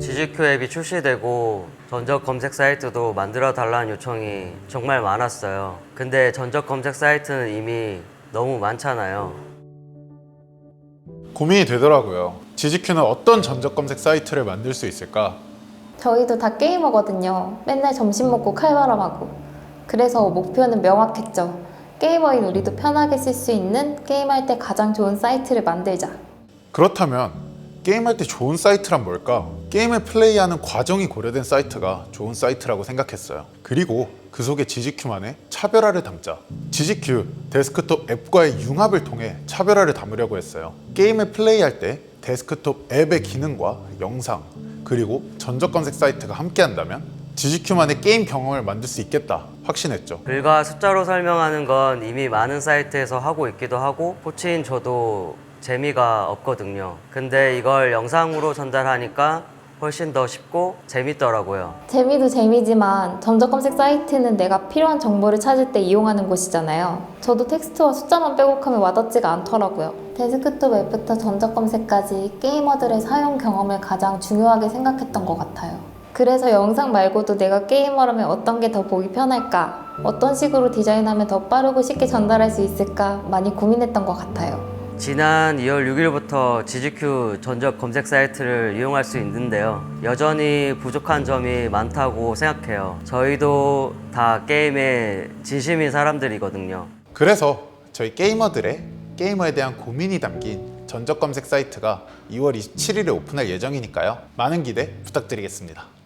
GGQ 앱이 출시되고 전적 검색 사이트도 만들어 달라는 요청이 정말 많았어요. 근데 전적 검색 사이트는 이미 너무 많잖아요. 고민이 되더라고요. GGQ는 어떤 전적 검색 사이트를 만들 수 있을까? 저희도 다 게이머거든요. 맨날 점심 먹고 칼바람하고. 그래서 목표는 명확했죠. 게이머인 우리도 편하게 쓸 수 있는 게임할 때 가장 좋은 사이트를 만들자. 그렇다면 게임할 때 좋은 사이트란 뭘까? 게임을 플레이하는 과정이 고려된 사이트가 좋은 사이트라고 생각했어요. 그리고 그 속에 GGQ만의 차별화를 담자. GGQ 데스크톱 앱과의 융합을 통해 차별화를 담으려고 했어요. 게임을 플레이할 때 데스크톱 앱의 기능과 영상 그리고 전적 검색 사이트가 함께 한다면 GGQ만의 게임 경험을 만들 수 있겠다 확신했죠. 글과 숫자로 설명하는 건 이미 많은 사이트에서 하고 있기도 하고 코치인 저도 재미가 없거든요. 근데 이걸 영상으로 전달하니까 훨씬 더 쉽고 재밌더라고요. 재미도 재미지만 전적 검색 사이트는 내가 필요한 정보를 찾을 때 이용하는 곳이잖아요. 저도 텍스트와 숫자만 빼곡하면 와닿지가 않더라고요. 데스크톱 앱부터 전적 검색까지 게이머들의 사용 경험을 가장 중요하게 생각했던 것 같아요. 그래서 영상 말고도 내가 게이머라면 어떤 게 더 보기 편할까? 어떤 식으로 디자인하면 더 빠르고 쉽게 전달할 수 있을까? 많이 고민했던 것 같아요. 지난 2월 6일부터 GGQ 전적 검색 사이트를 이용할 수 있는데요. 여전히 부족한 점이 많다고 생각해요. 저희도 다 게임에 진심인 사람들이거든요. 그래서 저희 게이머들의 게이머에 대한 고민이 담긴 전적 검색 사이트가 2월 27일에 오픈할 예정이니까요. 많은 기대 부탁드리겠습니다.